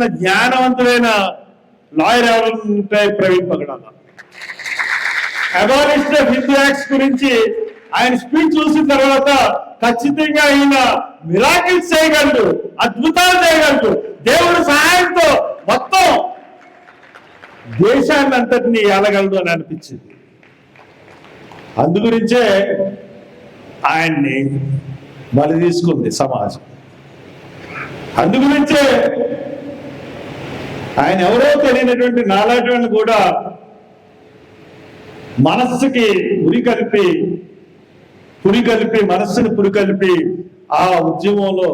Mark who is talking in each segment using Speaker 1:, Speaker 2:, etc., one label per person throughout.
Speaker 1: చేసిన జ్ఞానవంతుడైన లాయర్ ఎవరుంటే ప్రవీణ్ పగడాల. అబాలిస్ట్ ఆఫ్ హిందూ యాక్ట్స్ గురించి ఆయన స్పీచ్ చూసిన తర్వాత ఖచ్చితంగా ఈయన మిరాకిల్స్ చేయగలడు అద్భుతాలు చేయగలడు. దేవుడి సహాయంతో మొత్తం దేశాన్ని అంతటినీ ఏలగలడు అని అనిపించింది. అందు గురించే ఆయన్ని బలి తీసుకుంది సమాజం. అందుగురించే ఆయన ఎవరో తెలియనటువంటి నాలాటువంటి కూడా మనస్సుకి ఉరి కలిపి మనస్సును కలిపి మనస్సుని ఆ ఉద్యమంలో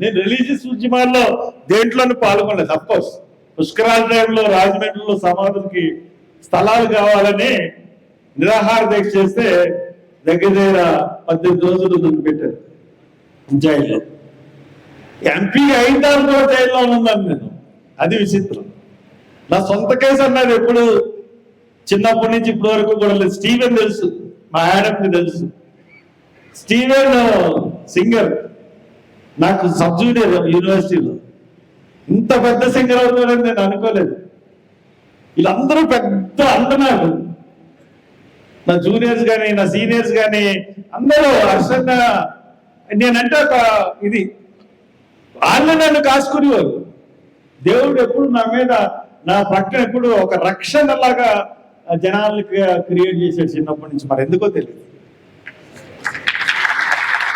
Speaker 1: నేను రిలీజియస్ ఉద్యమాల్లో దేంట్లోనూ పాల్గొనలేదు. అఫ్కోర్స్ పుష్కరాల టైంలో రాజమండ్రిలో సమాధులకి స్థలాలు కావాలని నిరాహార దీక్ష చేస్తే దగ్గర దగ్గర పద్దెనిమిది రోజులు దుక్కు పెట్టారు. జైల్లో ఎంపీ అయిన తర్వాత జైల్లో ఉన్నాను నేను. అది విచిత్రం. నా సొంత కేసు అన్నది ఎప్పుడు. చిన్నప్పటి నుంచి ఇప్పటి వరకు కూడా లేదు. స్టీవెన్ తెలుసు. మా యాడమ్కి తెలుసు. Steven Singer. నాకు సబ్ జూనియర్ యూనివర్సిటీలో. ఇంత పెద్ద సింగర్ అవుతాడని నేను అనుకోలేదు. వీళ్ళందరూ పెద్ద అంటున్నారు నా జూనియర్స్ కానీ నా సీనియర్స్ కానీ అందరూ హర్షంగా నేనంటే ఒక ఇది. వాళ్ళు నన్ను కాసుకునేవారు. దేవుడు ఎప్పుడు నా మీద నా పక్కన ఎప్పుడు ఒక రక్షణ లాగా జనాలకి క్రియేట్ చేశాడు చిన్నప్పటి నుంచి. మరి ఎందుకో తెలియదు.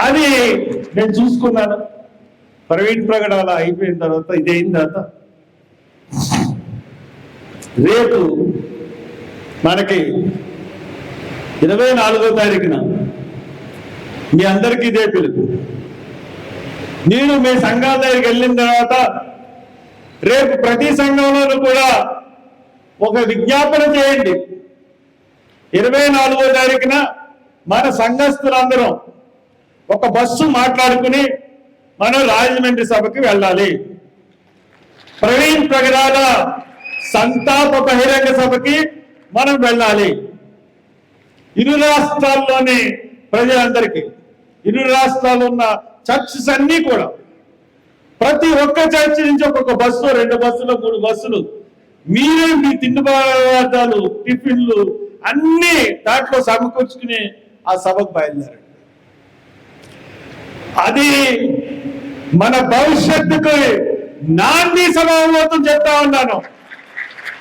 Speaker 1: అది నేను చూసుకున్నాను. ప్రవీణ్ ప్రగడాల అయిపోయిన తర్వాత ఇది అయిన తర్వాత రేపు మనకి ఇరవై నాలుగో తారీఖున మీ అందరికీ ఇదే పిలుపు. నేను మీ సంఘాల దగ్గరికి వెళ్ళిన తర్వాత రేపు ప్రతి సంఘంలోనూ కూడా ఒక విజ్ఞాపన చేయండి. ఇరవై నాలుగో తారీఖున మన సంఘస్థులందరం ఒక బస్సు మాట్లాడుకుని మనం రాజమండ్రి సభకి వెళ్ళాలి. ప్రవీణ్ ప్రగడాల సంతాప బహిరంగ సభకి మనం వెళ్ళాలి. ఇరు రాష్ట్రాల్లోని ప్రజలందరికీ ఇరు రాష్ట్రాలు ఉన్న చర్చస్ అన్నీ కూడా ప్రతి ఒక్క చర్చి నుంచి ఒక్కొక్క బస్సు రెండు బస్సులు మూడు బస్సులు. మీరే మీ తిండి పదార్థాలు టిఫిన్లు అన్ని దాంట్లో సమకూర్చుకుని ఆ సభకు బయలుదేరండి. అది మన భవిష్యత్తుకు నాంది సభావతం చెప్తా ఉన్నాను.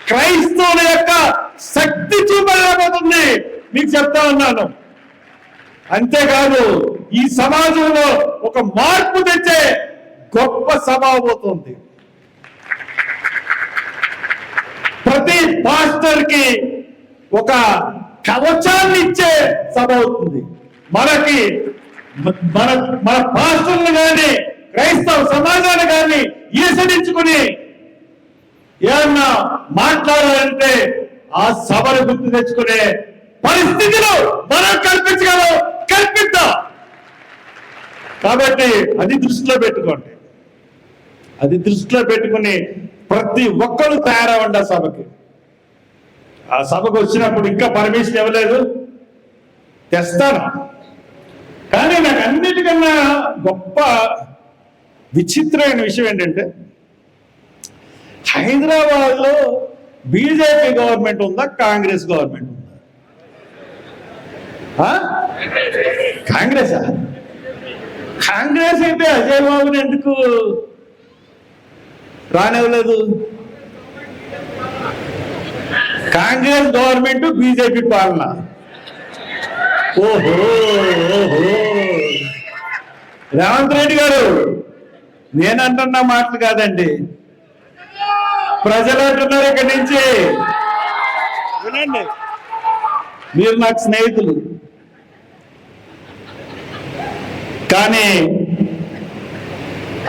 Speaker 1: క్రైస్తవుల యొక్క శక్తి చూపలేకపోతుంది. మీకు చెప్తా ఉన్నాను. అంతేకాదు ఈ సమాజంలో ఒక మార్పు తెచ్చే గొప్ప సభ అవుతుంది ప్రతి పాస్టర్కి ఒక కవచాన్ని ఇచ్చే సభ అవుతుంది. మనకి మన మన పాస్టర్లు కానీ క్రైస్తవ సమాజాన్ని కానీ ఈసడించుకుని ఏమన్నా మాట్లాడాలంటే ఆ సభను గుర్తు తెచ్చుకునే పరిస్థితులు మనం కల్పించగలం కల్పిద్దాం. కాబట్టి అది దృష్టిలో పెట్టుకోండి. అది దృష్టిలో పెట్టుకుని ప్రతి ఒక్కరు తయారవ్వండి ఆ సభకి. ఆ సభకు వచ్చినప్పుడు ఇంకా పర్మిషన్ ఇవ్వలేదు. తెస్తాను. కానీ నాకు అన్నిటికన్నా గొప్ప విచిత్రమైన విషయం ఏంటంటే హైదరాబాద్లో బీజేపీ గవర్నమెంట్ ఉందా కాంగ్రెస్ గవర్నమెంట్ ఉందా? ఆ? కాంగ్రెసా? కాంగ్రెస్ అయితే అజయ్ బాబుని ఎందుకు రానివ్వలేదు. కాంగ్రెస్ గవర్నమెంట్ బీజేపీ పాలన. ఓహో ఓహో. రేవంత్ రెడ్డి గారు నేనంటున్న మాటలు కాదండి. ప్రజలు అంటున్నారు ఇక్కడి నుంచి. వినండి. మీరు నాకు స్నేహితులు. కానీ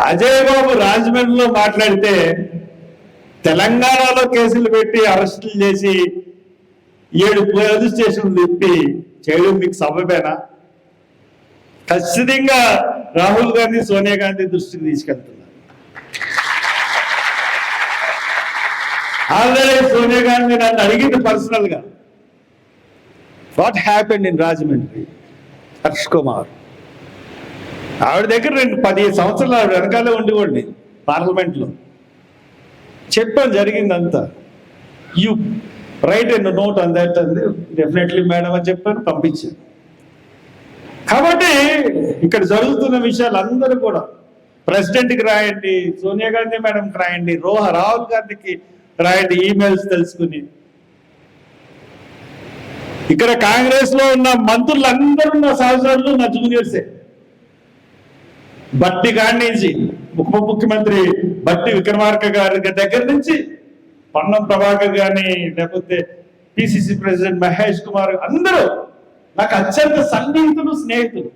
Speaker 1: అజయ్ బాబు రాజమండ్రిలో మాట్లాడితే తెలంగాణలో కేసులు పెట్టి అరెస్టులు చేసి ఏడు పోలీస్ స్టేషన్లు తిప్పి చేయడం మీకు సమపేనా ఖచ్చితంగా రాహుల్ గాంధీ సోనియా గాంధీ దృష్టికి తీసుకెళ్తున్నారు. ఆల్రెడీ సోనియా గాంధీ నన్ను అడిగింది పర్సనల్గా what happened in Rajahmundry Harsh Kumar ఆవిడ దగ్గర రెండు పదిహేను సంవత్సరాలు ఆవిడ వెనకాలే ఉండేవాడిని పార్లమెంట్లో. చెప్పాను జరిగిందంతా. You right and note on that అంది. డెఫినెట్లీ మేడం అని చెప్పాను పంపించాను. కాబట్టి ఇక్కడ జరుగుతున్న విషయాలు అందరూ కూడా ప్రెసిడెంట్కి రాయండి సోనియా గాంధీ మేడంకి రాయండి రోహ రాహుల్ గాంధీకి రాయండి ఈమెయిల్స్ తెలుసుకుని. ఇక్కడ కాంగ్రెస్లో ఉన్న మంత్రులందరూ నా సహచరులు నా జూనియర్సే. బట్టి కాడి నుంచి ఉప ముఖ్యమంత్రి బట్టి విక్రమార్క గారి దగ్గర నుంచి పన్నం ప్రభాకర్ గాని లేకపోతే పిసిసి ప్రెసిడెంట్ మహేష్ కుమార్ అందరూ నాకు అత్యంత సన్నిహితులు స్నేహితులు.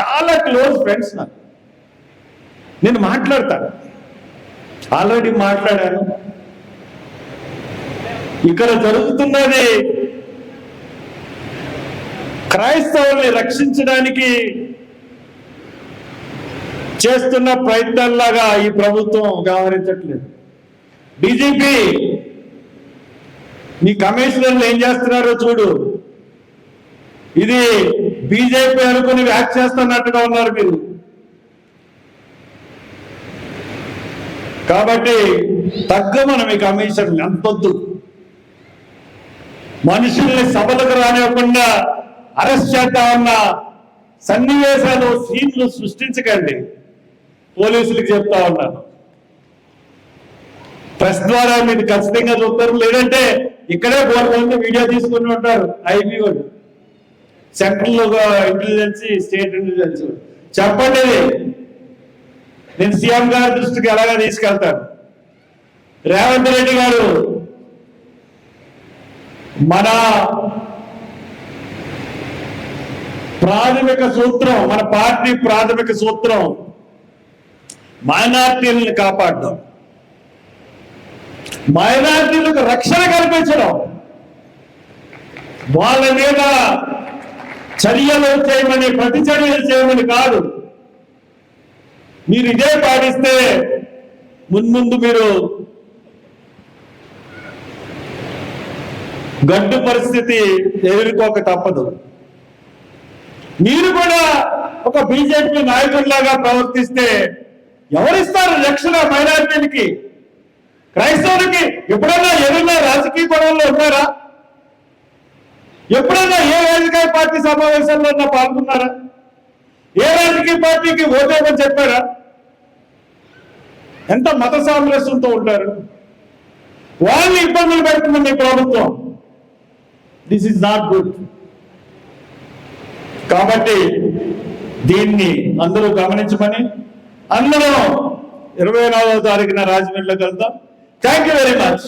Speaker 1: చాలా క్లోజ్ ఫ్రెండ్స్ నాకు. నేను మాట్లాడతాను. ఆల్రెడీ మాట్లాడాను. ఇక్కడ జరుగుతున్నది క్రైస్తవుల్ని రక్షించడానికి చేస్తున్న ప్రయత్నాల్లాగా ఈ ప్రభుత్వం వ్యవహరించట్లేదు. డీజీపీ నీ కమిషనర్లు ఏం చేస్తున్నారో చూడు. ఇది బీజేపీ అనుకుని వ్యాక్ చేస్తున్నట్టుగా ఉన్నారు మీరు. కాబట్టి తగ్గమనం ఈ కమిషన్ ఎంతొద్దు మనుషుల్ని సభలకు రానివ్వకుండా అరెస్ట్ చేద్దామన్న సన్నివేశాలు సీట్లు సృష్టించకండి. పోలీసులకు చెప్తా ఉన్నాను ప్రెస్ ద్వారా మీరు ఖచ్చితంగా చూస్తారు. లేదంటే ఇక్కడే బోర్డు వీడియో తీసుకుని ఉంటారు ఐబీ వాళ్ళు సెంట్రల్ ఇంటెలిజెన్స్ స్టేట్ ఇంటెలిజెన్స్ చెప్పండి. నేను సీఎం గారి దృష్టికి ఎలాగా తీసుకెళ్తాను? రేవంత్ రెడ్డి గారు మన ప్రాథమిక సూత్రం మన పార్టీ ప్రాథమిక సూత్రం మైనార్టీలను కాపాడడం. మైనార్టీలకు రక్షణ కల్పించడం. వాళ్ళ మీద చర్యలు చేయమని ప్రతి చర్యలు చేయమని కాదు. మీరు ఇదే పాటిస్తే మున్ముందు మీరు గడ్డు పరిస్థితి ఎదుర్కోక తప్పదు. మీరు కూడా ఒక బీజేపీ నాయకుడిలాగా ప్రవర్తిస్తే ఎవరిస్తారు రక్షణ మైనారిటీలకి? క్రైస్తవులకి ఎప్పుడైనా ఏదైనా రాజకీయ గొడవల్లో ఉన్నారా? ఎప్పుడైనా ఏ రాజకీయ పార్టీ సమావేశాల్లో ఉన్నా పాల్గొన్నారా? ఏ రాజకీయ పార్టీకి ఓటేమని చెప్పారా? ఎంత మత సామరస్యంతో ఉంటారు వాళ్ళని ఇబ్బందులు పెడుతుందండి ప్రభుత్వం. దిస్ ఇస్ నాట్ గుడ్ కాబట్టి దీన్ని అందరూ గమనించమని అందరం ఇరవై నాలుగవ తారీఖున రాజమండ్రిలోకి వెళ్తాం థ్యాంక్ యూ వెరీ మచ్